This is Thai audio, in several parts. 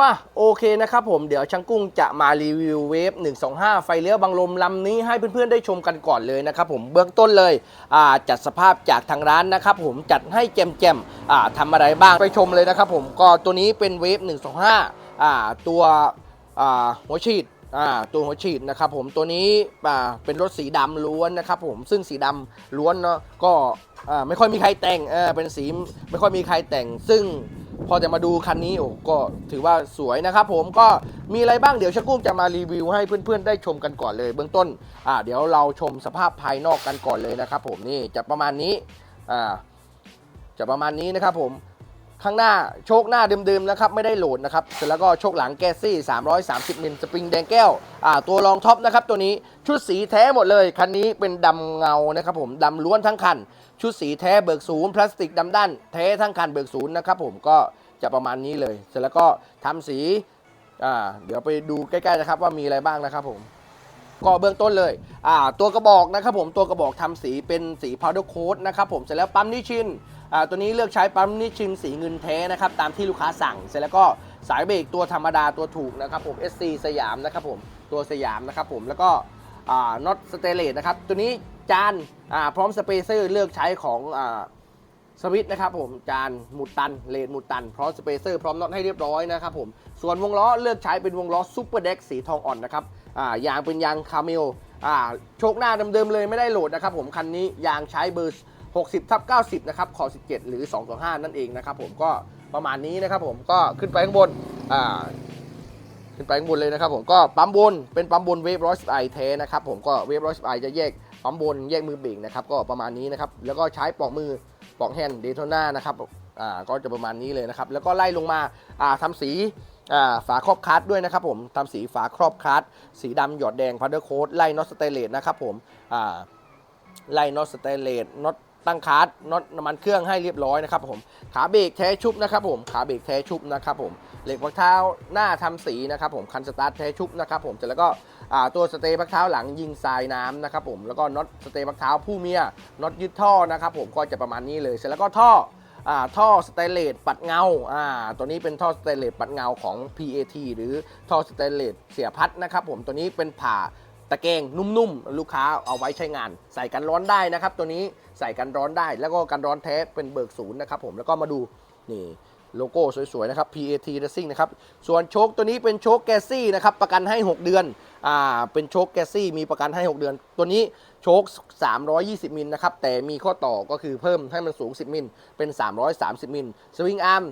มาโอเคนะครับผมเดี๋ยวช่างกุ้งจะมารีวิวเวฟ125 ไฟเลี้ยวบังลมลำนี้ให้เพื่อนๆได้ชมกันก่อนเลยนะครับผมเบื้องต้นเลยจัดสภาพจากทางร้านนะครับผมจัดให้แจ่มๆทำอะไรบ้างไปชมเลยนะครับผมก็ตัวนี้เป็นเวฟ125อ่าตัวหัวฉีดตัวหัวฉีดนะครับผมตัวนี้เป็นรถสีดำล้วนนะครับผมซึ่งสีดำล้วนเนาะก็ไม่ค่อยมีใครแต่งเเป็นสีไม่ค่อยมีใครแต่งซึ่ง พอจะมาดูคันนี้โอ้ก็ถือว่าสวยนะครับผมก็มีอะไรบ้างเดี๋ยวชักกุ้งจะมารีวิวให้เพื่อนๆได้ชมกันก่อนเลย เบื้องต้นอ่าเดี๋ยวเราชมสภาพภายนอกกันก่อนเลยนะครับผมนี่จะประมาณนี้อ่าจะประมาณนี้นะครับผม ข้างหน้าโชคหน้าเดิมๆนะครับไม่ได้โหลดนะครับเสร็จแล้วก็โชคหลังแกซี่ 330มิลสปริงแดงแก้วอ่าตัวรองท็อปนะครับตัวนี้ชุดสีแท้หมดเลย คันนี้เป็นดำเงานะครับผมดำล้วนทั้งคัน ชุดสีแท้เบิกศูนย์พลาสติกดำด้านแท้ทั้งคันเบิกศูนย์นะครับผมก็จะประมาณนี้เลย เสร็จแล้วก็ทำสีอ่าเดี๋ยวไปดูใกล้ๆนะครับว่ามีอะไรบ้างนะครับผมก็เบื้องต้นเลยอ่าตัวกระบอกนะครับผมตัวกระบอกทำสีเป็นสีพาวเดอร์โค้ดนะครับผมเสร็จแล้วปั๊มนิชิน ตัวนี้เลือกใช้ปั๊มนิชินสีเงินแท้นะครับตามที่ลูกค้าสั่งเสร็จแล้วก็สายเบรกตัวธรรมดาตัวถูกนะครับผม SC สยามนะครับผมตัวสยามนะครับผมแล้วก็น็อตสเตเลสนะครับตัวนี้จานพร้อมสเปเซอร์เลือกใช้ของอสวิตนะครับผมจานหมุดตันเลนหมุดตันพร้อมสเปเซอร์พร้อมน็อตให้เรียบร้อยนะครับผมส่วนวงล้อเลือกใช้เป็นวงล้อซูเปอร์เด็กสีทองอ่อนนะครับยางเป็นยางคาเมลโชคหน้าเดิมๆเลยไม่ได้โหลดนะครับผมคันนี้ยางใช้เบอร์ 60ทับ90 นะครับ ขอ17 หรือ 225 นั่นเองนะครับผมก็ประมาณนี้นะครับผมก็ขึ้นไปข้างบนอ่าขึ้นไปข้างบนเลยนะครับผมก็ปั๊มบนเป็นปั๊มบนเวฟร้อยสิบไอแท้นะครับผมก็เวฟร้อยสิบไอจะแยกปั๊มบนแยกมือเบรกนะครับก็ประมาณนี้นะครับแล้วก็ใช้ปลอกมือปลอกแฮนด์เดโทน่านะครับอ่าก็จะประมาณนี้เลยนะครับแล้วก็ไล่ลงมาอ่าทำสีอ่าฝาครอบคัสด้วยนะครับผมทำสีฝาครอบคัสสีดำหยอดแดงพัดเดอร์โค้ดไล่น็อตสเตเลสนะครับผมอ่าไล่น็อตสเตเลสน็อต ตั้งคัสน็อตน้ำมันเครื่องให้เรียบร้อยนะครับผมขาเบรกแท้ชุบนะครับผมขาเบรกแท้ชุบนะครับผมเหล็กพักเท้าหน้าทำสีนะครับผมคันสตาร์ทแท้ชุบนะครับผมเสร็จแล้วก็ตัวสเตย์พักเท้าหลังยิงทรายน้ำนะครับผมแล้วก็น็อตสเตย์พักเท้าผู้เมียน็อตยึดท่อนะครับผมก็จะประมาณนี้เลยเสร็จแล้วก็ท่ออท่อสเตเลสปัดเงาอ่าตัวนี้เป็นท่อสเตเลสปัดเงาของ PAT หรือท่อสเตเลสเสียพัดนะครับผมตัวนี้เป็นผ่า ตะแกรงนุ่มๆ ลูกค้าเอาไว้ใช้งาน ใส่กันร้อนได้นะครับ ตัวนี้ใส่กันร้อนได้ แล้วก็กันร้อนแท้เป็นเบิกศูนย์นะครับผมแล้วก็มาดูนี่โลโก้สวยๆนะครับ PAT Racing นะครับ ส่วนโชคตัวนี้เป็นโชคแกซี่นะครับ ประกันให้ 6 เดือน อ่า เป็นโชคแกซี่มีประกันให้ 6 เดือน ตัวนี้โชค 320 มิลนะครับ แต่มีข้อต่อก็คือเพิ่มให้มันสูง 10 มิล เป็น 330 มิล สวิงอาร์ม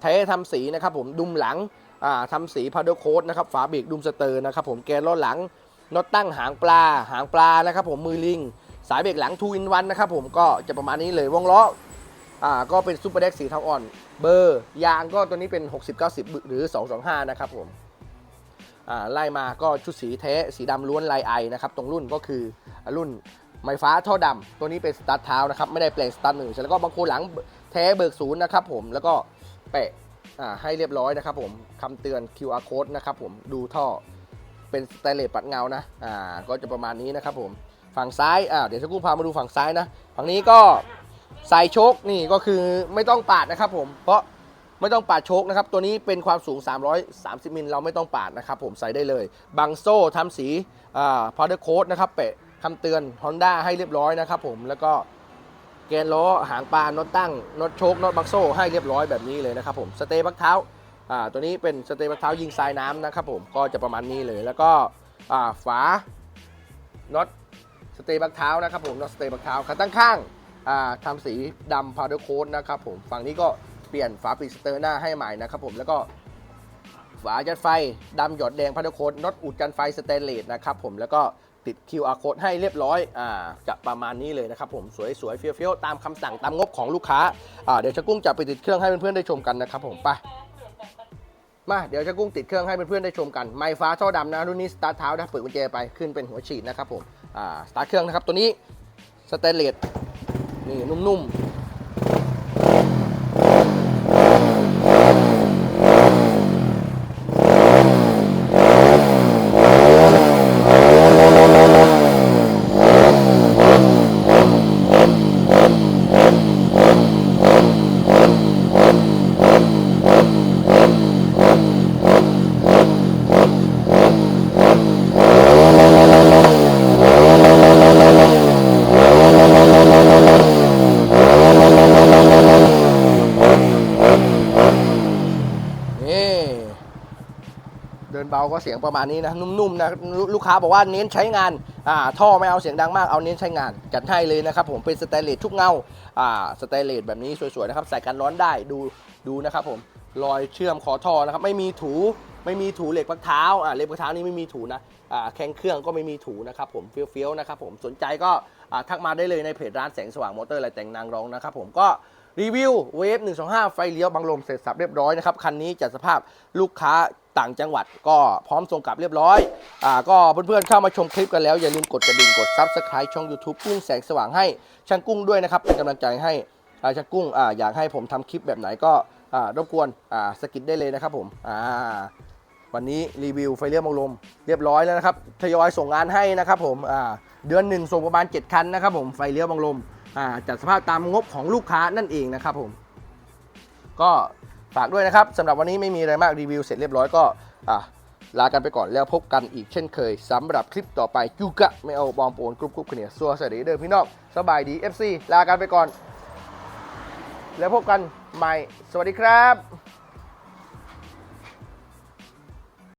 แท้ทำสีนะครับผม ดุมหลัง อ่าทำสีพา d ดโค้ดนะครับ ฝาเบรกดุมสเตอร์นะครับผม แกนล้อหลัง น็อตตั้งหางปลาหางปลานะครับผมมือลิง สายเบรกหลัง2 in 1นวันนะครับผมก็จะประมาณนี้เลยวงล้ออ่าก็เป็นซูเปอร์เด็กสีทองอ่อน เบอร์ยางก็ตัวนี้เป็น 60 90 หรือ 225 นะครับผมอ่าไล่มาก็ชุดสีแท้สีดำล้วนลายไอนะครับตรงรุ่นก็คือรุ่นไม้ฟ้าท่อดำตัวนี้เป็นสตาร์ทเท้านะครับไม่ได้แปลงสตาร์ทมือแล้วก็บางคนหลังแท้เบิกศูนย์นะครับผมแล้วก็แปะให้เรียบร้อยนะครับผมคำเตือน QR code นะครับผมดูท่อ เป็นสเตเลสปัดเงานะอ่าก็จะประมาณนี้นะครับผมฝั่งซ้ายอ่าเดี๋ยวจะกู้พามาดูฝั่งซ้ายนะฝั่งนี้ก็ใส่โชคนี่ก็คือไม่ต้องปาดนะครับผมเพราะไม่ต้องปาดโชคนะครับ ตัวนี้เป็นความสูง 330มิลเราไม่ต้องปาดนะครับผมใส่ได้เลยบังโซ่ทำสีอ่าพาวเดอร์โค้ดนะครับเปะคำเตือน Honda ให้เรียบร้อยนะครับผมแล้วก็แกนล้อหางปลาน็อตตั้งน็อตโชคน็อตบังโซ่ให้เรียบร้อยแบบนี้เลยนะครับผมสเตย์บักเท้า ตัวนี้เป็นสเตย์บักเท้ายิงทรายน้ำนะครับผมก็จะประมาณนี้เลย แล้วก็ฝาน็อตสเตย์บักเท้านะครับผมน็อตสเตย์บักเท้าขาตั้งข้างาทำสีดำพาวเดอร์โค้ดนะครับผมฝั่งนี้ก็เปลี่ยนฝาปิดสเตอร์หน้าให้ใหม่นะครับผมแล้วก็ฝาจัดไฟดำหยอดแดงพาวเดอร์โค้ดน็อตอุดกันไฟสเตนเลสนะครับผมแล้วก็ติด QR code ให้เรียบร้อยอ่าจะประมาณนี้เลยนะครับผมสวยๆเฟี้ยวๆตามคำสั่งตามงบของลูกค้าอ่าเดี๋ยวชะกุ้งจะไปติดเครื่องให้เพื่อนๆได้ชมกันนะครับผมไป มาเดี๋ยวจะกุ้งติดเครื่องให้เพื่อนๆได้ชมกันไม้ฟ้าท่อดำนะรุ่นนี้สตาร์ทเท้านะเปิดกุญแจไปขึ้นเป็นหัวฉีดนะครับผมอ่าสตาร์ทเครื่องนะครับตัวนี้สเตนเลสนี่นุ่มๆ เดินเบาก็เสียงประมาณนี้นะนุ่มๆนะลูกค้าบอกว่าเน้นใช้งานอ่าท่อไม่เอาเสียงดังมากเอาเน้นใช้งาน จัดให้เลยนะครับผมเป็นสแตนเลสทุกเงาอ่าสแตนเลสแบบนี้สวยๆนะครับใส่กันร้อนได้ดูดูนะครับผมรอยเชื่อมคอท่อนะครับไม่มีถูไม่มีถูเหล็กพักเท้าอ่าเหล็กพักเท้านี่ไม่มีถูนะอ่าแข้งเครื่องก็ไม่มีถูนะครับผมเฟี้ยวๆนะครับผมสนใจก็อ่าทักมาได้เลยในเพจร้านแสงสว่างมอเตอร์อะไรแต่งนางรองนะครับผมก็รีวิวเวฟ125 ไฟเลี้ยวบังลมเสร็จสับเรียบร้อยนะครับ คันนี้จัดสภาพลูกค้า ต่างจังหวัดก็พร้อมส่งกลับเรียบร้อยอ่าก็เพื่อนๆเข้ามาชมคลิปกันแล้ว อย่าลืมกดกระดิ่งกด Subscribe ช่อง YouTube กุ้งแสงสว่างให้ช่างกุ้งด้วยนะครับ เป็นกำลังใจให้อ่าช่างกุ้งอ่าอยากให้ผมทำคลิปแบบไหนก็อ่ารบกวนอ่าสกิดได้เลยนะครับผมอ่าวันนี้รีวิวไฟเลี้ยวบังลมเรียบร้อยแล้วนะครับทยอยส่งงานให้นะครับผมอ่าเดือนหนึ่งส่งประมาณ 7 คันนะครับผมไฟเลี้ยวบังลมอ่าจัดสภาพตามงบของลูกค้านั่นเองนะครับผมก็ ฝากด้วยนะครับสำหรับวันนี้ไม่มีอะไรมากรีวิวเสร็จเรียบร้อยก็ลากันไปก่อนแล้วพบกันอีกเช่นเคยสำหรับคลิปต่อไปยูกะไม่เอาบองโปนกรุ๊ปกรุ๊ปเนียสัวสวัสดีเด้อพี่น้องสบายดี FC ลากันไปก่อน แล้วพบกันใหม่ สวัสดีครับ